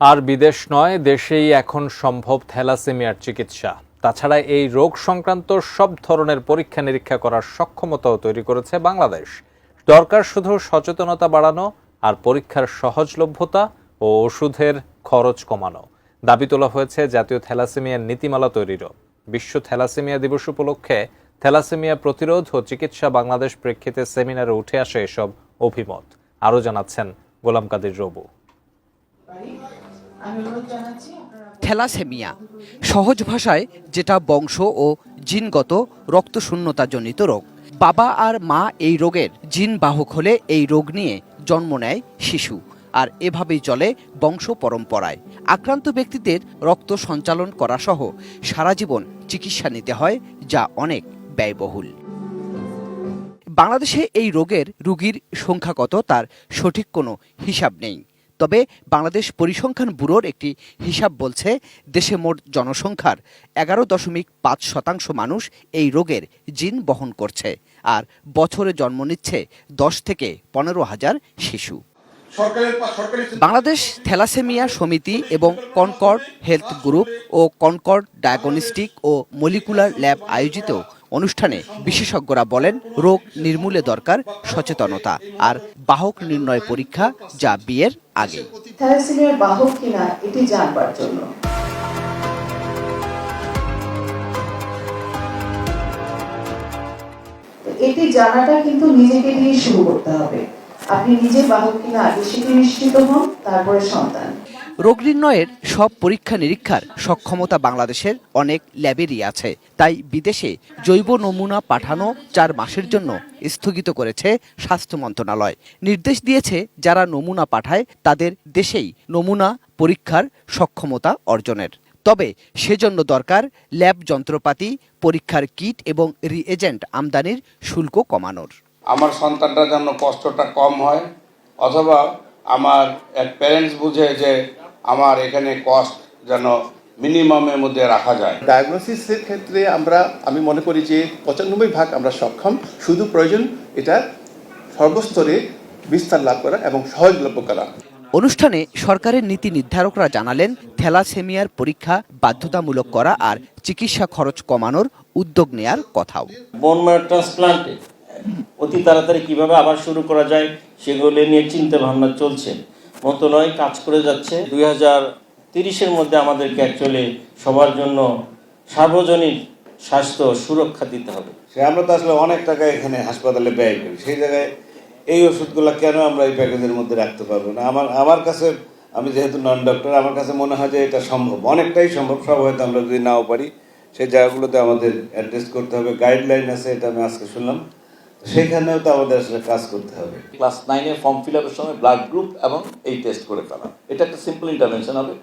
আর বিদেশ নয়, দেশেই এখন সম্ভব থ্যালাসেমিয়ার চিকিৎসা। তাছাড়া এই রোগ সংক্রান্ত সব ধরনের পরীক্ষা নিরীক্ষা করার সক্ষমতাও তৈরি করেছে বাংলাদেশ। দরকার শুধু সচেতনতা বাড়ানো আর পরীক্ষার সহজলভ্যতা ও ওষুধের খরচ কমানো। দাবি তোলা হয়েছে জাতীয় থ্যালাসেমিয়ার নীতিমালা তৈরিরও। বিশ্ব থ্যালাসেমিয়া দিবস উপলক্ষে থ্যালাসেমিয়া প্রতিরোধ ও চিকিৎসা বাংলাদেশ প্রেক্ষিতে সেমিনারে উঠে আসে এসব অভিমত। আরও জানাচ্ছেন গোলাম কাদির রবু। থ্যালাসেমিয়া, সহজ ভাষায় যেটা বংশ ও জিনগত রক্তশূন্যতাজনিত রোগ। বাবা আর মা এই রোগের জিন বাহক হলে এই রোগ নিয়ে জন্ম নেয় শিশু, আর এভাবেই চলে বংশ পরম্পরায়। আক্রান্ত ব্যক্তিদের রক্ত সঞ্চালন করা সহ সারা জীবন চিকিৎসা নিতে হয়, যা অনেক ব্যয়বহুল। বাংলাদেশে এই রোগের রোগীর সংখ্যা কত তার সঠিক কোনো হিসাব নেই। তবে বাংলাদেশ পরিসংখ্যান ব্যুরোর একটি হিসাব বলছে দেশে মোট জনসংখ্যার এগারো দশমিক পাঁচ শতাংশ মানুষ এই রোগের জিন বহন করছে আর বছরে জন্ম নিচ্ছে দশ থেকে পনেরো হাজার শিশু। বাংলাদেশ থ্যালাসেমিয়া সমিতি এবং কনকর্ড হেলথ গ্রুপ ও কনকর্ড ডায়াগনস্টিক ও মলিকুলার ল্যাব আয়োজিত অনুষ্ঠানে বিশেষজ্ঞরা বলেন, রোগ নির্মূলে দরকার সচেতনতা আর বাহক নির্ণয় পরীক্ষা যা বিয়ের আগে। বাহক কিনা, এটি জানবার জন্য। এটি জানাটা কিন্তু নিজেকে দিয়ে শুরু করতে হবে। আপনি নিজে বাহক কিনা আগে সেটি নিশ্চিত হন, তারপরে সন্তান। রোগ নির্ণয়ের সব পরীক্ষা নিরীক্ষার সক্ষমতা বাংলাদেশের অনেক ল্যাবেরই আছে। তাই বিদেশে জৈব নমুনা পাঠানো চার মাসের জন্য স্থগিত করেছে স্বাস্থ্য মন্ত্রণালয়। নির্দেশ দিয়েছে, যারা নমুনা পাঠায়, তাদের দেশেই নমুনা পরীক্ষার সক্ষমতা অর্জনের। তবে সেজন্য দরকার ল্যাব যন্ত্রপাতি, পরীক্ষার কিট এবং রিএজেন্ট আমদানির শুল্ক কমানোর। আমার সন্তানটার জন্য কষ্টটা কম হয়, অথবা আমার প্যারেন্টস বুঝে যে আমার এখানে কস্ট যেন মিনিমামের মধ্যে রাখা যায়। ডায়াগনোসিসের ক্ষেত্রে আমরা আমি মনে করি যে পঁচানব্বই ভাগ আমরা সক্ষম। শুধু প্রয়োজন এটা সর্বস্তরে বিস্তার লাভ করা এবং সহজলভ্য করা। অনুষ্ঠানে সরকারের নীতি নির্ধারকরা জানালেন থ্যালাসেমিয়ার পরীক্ষা বাধ্যতামূলক করা আর চিকিৎসা খরচ কমানোর উদ্যোগ নেয়ার কথাও। বোন ম্যারো ট্রান্সপ্লান্টে অতি তাড়াতাড়ি কীভাবে আবার শুরু করা যায় সেগুলো নিয়ে চিন্তা ভাবনা চলছে। মন্ত্রণালয় কাজ করে যাচ্ছে। দুই হাজার তিরিশের মধ্যে আমাদেরকে অ্যাকচুয়ালি সবার জন্য সার্বজনীন স্বাস্থ্য সুরক্ষা দিতে হবে। সে আমরা তো আসলে অনেক টাকা এখানে হাসপাতালে ব্যয় করি। সেই জায়গায় এই ওষুধগুলো কেন আমরা এই প্যাকেজের মধ্যে রাখতে পারব না? আমার আমার কাছে, আমি যেহেতু নন ডক্টর আমার কাছে মনে হয় যে এটা সম্ভব। অনেকটাই সম্ভব, সব হয়তো আমরা যদি নাও পারি, সেই জায়গাগুলোতে আমাদের অ্যাড্রেস করতে হবে। গাইডলাইন আছে, এটা আমি আজকে শুনলাম। সেখানেও তো আমাদের আসলে কাজ করতে হবে। ক্লাস নাইনের ফর্ম ফিল আপের সময় ব্লাড গ্রুপ এবং এই টেস্ট করে ফেলা। এটা একটা সিম্পল ইন্টারভেনশন হবে।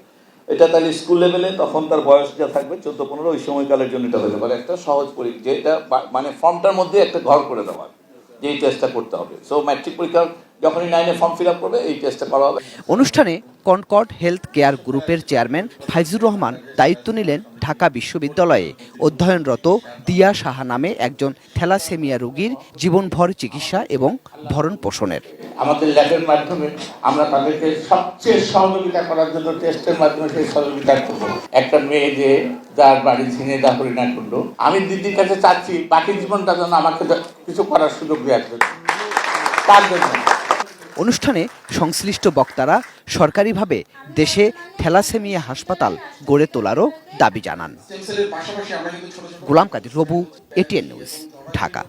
এটা তাহলে স্কুল লেভেলে তখন তার বয়স যা থাকবে চোদ্দ পনেরো ওই সময়কালের জন্য এটা হতে পারে। একটা সহজ পরীক্ষা যে এটা মানে ফর্মটার মধ্যে একটা ঘর করে দেওয়া। যে এই টেস্টটা করতে হবে। সো ম্যাট্রিক পরীক্ষা যখনই নাইনে ফর্ম ফিল আপ করবে এই টেস্টটা করা হবে। অনুষ্ঠানে কনকর্ড হেলথ কেয়ার গ্রুপের চেয়ারম্যান ফাইজুর রহমান দায়িত্ব নিলেন ঢাকা বিশ্ববিদ্যালয়ে অধ্যয়নরত দিয়া সাহা নামে একজন থ্যালাসেমিয়া রোগীর জীবনভর চিকিৎসা এবং ভরণ পোষণের। আমাদের ল্যাবের মাধ্যমে আমরা তাদেরকে সবচেয়ে সহযোগিতা করার জন্য টেস্টের মাধ্যমে সেই সহযোগিতা করব। একটা মেয়ে যে যার বাড়ি ঝিনে দাপড়ি না করল। আমি দিদির কাছে চাচ্ছি বাকি জীবনটা যেন আমাকে কিছু করার সুযোগ দেওয়া তার জন্য। অনুষ্ঠানে সংশ্লিষ্ট বক্তারা সরকারিভাবে দেশে থ্যালাসেমিয়া হাসপাতাল গড়ে তোলারও দাবি জানান। Golam Kadir Robu ATN news Dhaka.